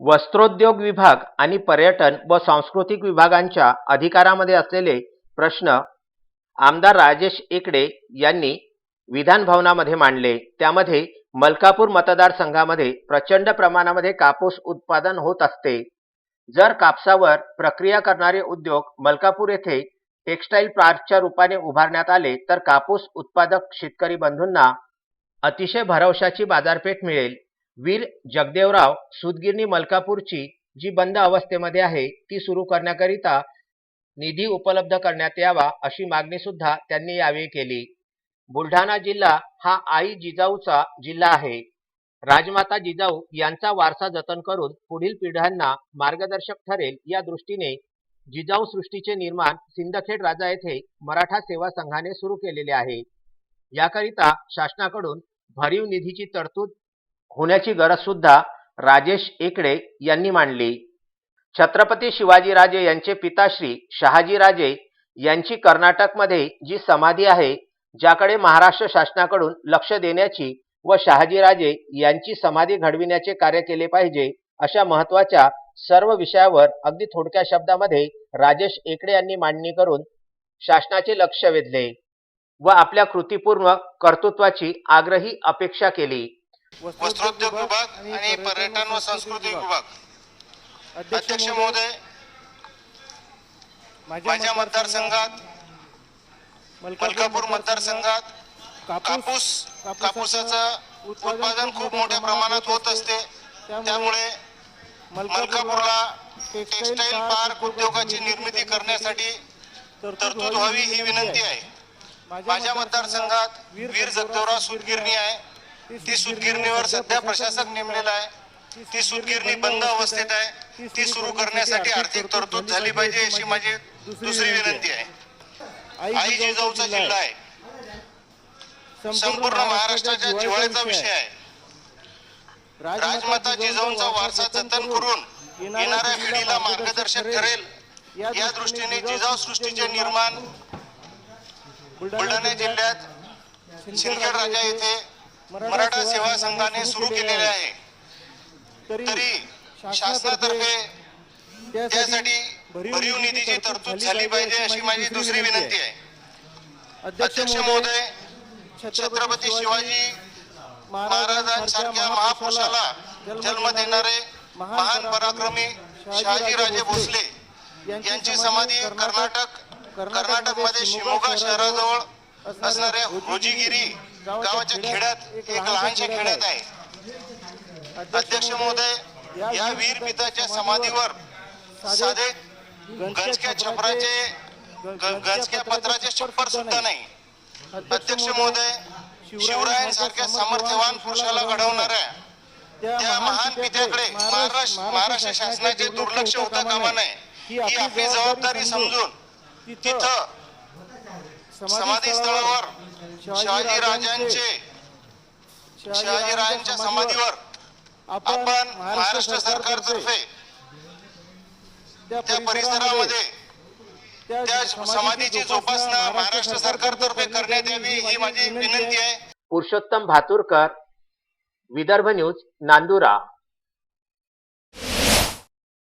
वस्त्रोद्योग विभाग आणि पर्यटन व सांस्कृतिक विभागांच्या अधिकारामध्ये असलेले प्रश्न आमदार राजेश एकडे यांनी विधान भवनामध्ये मांडले. त्यामध्ये मलकापूर मतदारसंघामध्ये प्रचंड प्रमाणामध्ये कापूस उत्पादन होत असते. जर कापसावर प्रक्रिया करणारे उद्योग मलकापूर येथे टेक्स्टाईल पार्कच्या रूपाने उभारण्यात आले तर कापूस उत्पादक शेतकरी बंधूंना अतिशय भरवशाची बाजारपेठ मिळेल. वीर जगदेवराव सुदगिरणी मलकापूरची जी बंद अवस्थेमध्ये आहे ती सुरू करण्याकरिता निधी उपलब्ध करण्यात यावा अशी मागणी सुद्धा त्यांनी यावेळी केली. बुलढाणा जिल्हा हा आई जिजाऊचा जिल्हा आहे. राजमाता जिजाऊ यांचा वारसा जतन करून पुढील पिढ्यांना मार्गदर्शक ठरेल या दृष्टीने जिजाऊ सृष्टीचे निर्माण सिंदखेड राजा येथे मराठा सेवा संघाने सुरू केलेले आहे. याकरिता शासनाकडून भरीव निधीची तरतूद होण्याची गरज सुद्धा राजेश एकडे यांनी मांडली. छत्रपती शिवाजीराजे यांचे पिताश्री शहाजीराजे यांची कर्नाटकमध्ये जी समाधी आहे ज्याकडे महाराष्ट्र शासनाकडून लक्ष देण्याची व शहाजीराजे यांची समाधी घडविण्याचे कार्य केले पाहिजे अशा महत्त्वाच्या सर्व विषयावर अगदी थोडक्या शब्दामध्ये राजेश एकडे यांनी मांडणी करून शासनाचे लक्ष वेधले व आपल्या कृतीपूर्ण कर्तृत्वाची आग्रही अपेक्षा केली. वस्त्रोद्योग विभाग आणि पर्यटन व सांस्कृतिक विभाग. अध्यक्ष महोदय माझ्या मतदारसंघात मलकापूर मतदारसंघात कापूस कापूसाचं उत्पादन खूप मोठ्या प्रमाणात होत असते. त्यामुळे मलकापूरला टेक्स्टाईल पार्क उद्योगाची निर्मिती करण्यासाठी तरतूद व्हावी ही विनंती आहे. माझ्या मतदारसंघात वीर जगदेवराव सूतगिरणी आहे. ती सुतगिरणीवर सध्या प्रशासक नेमलेला आहे. ती सुतगिरणी बंद अवस्थेत आहे. ती सुरू करण्यासाठी आर्थिक तरतूद झाली पाहिजे अशी माझी दुसरी विनंती आहे. आई जिजाऊचा जिल्हा आहे. संपूर्ण महाराष्ट्राच्या जिव्हाळ्याचा विषय आहे. राजमाता जिजाऊंचा वारसा जतन करून येणाऱ्या पिढीला मार्गदर्शक ठरेल या दृष्टीने जिजाऊ सृष्टीचे निर्माण बुलढाणा जिल्ह्यात सिंदखेड राजा येथे मराठा सेवा संघाने सुरू केलेले आहे. तरी शासनातर्फे त्यासाठी भरीव निधीची तरतूद झाली पाहिजे अशी माझी दुसरी विनंती आहे. अध्यक्ष महोदय छत्रपती शिवाजी महाराजांसारख्या महापुरुषाला जन्म देणारे महान पराक्रमी शहाजीराजे भोसले यांची समाधी कर्नाटक कर्नाटकमध्ये शिमोगा शहराजवळ असणाऱ्या होजीगिरी गावाच्या खेड्यात एक लहानशा खेड्यात आहे. अध्यक्ष महोदय या वीर पिताच्या समाधीवर साधे गंजक्या छपराचे गंजक्या पत्राचे छप्पर सुद्धा नाही. अध्यक्ष महोदय शिवरायांसारख्या सामर्थ्यवान पुरुषाला घडवणाऱ्या त्या महान पित्याकडे महाराष्ट्र महाराष्ट्र शासनाचे दुर्लक्ष होता कामा नये. ही आपली जबाबदारी समजून तिथं समाधी स्थळावर शहाजी राजांचे शहाजी राजांच्या समाधीवर आपण महाराष्ट्र सरकारतर्फे त्या परिसरामध्ये त्या समाधीची जोपासना महाराष्ट्र सरकारतर्फे करण्यात यावी ही माझी विनंती आहे. पुरुषोत्तम भातुरकर विदर्भ न्यूज नांदुरा.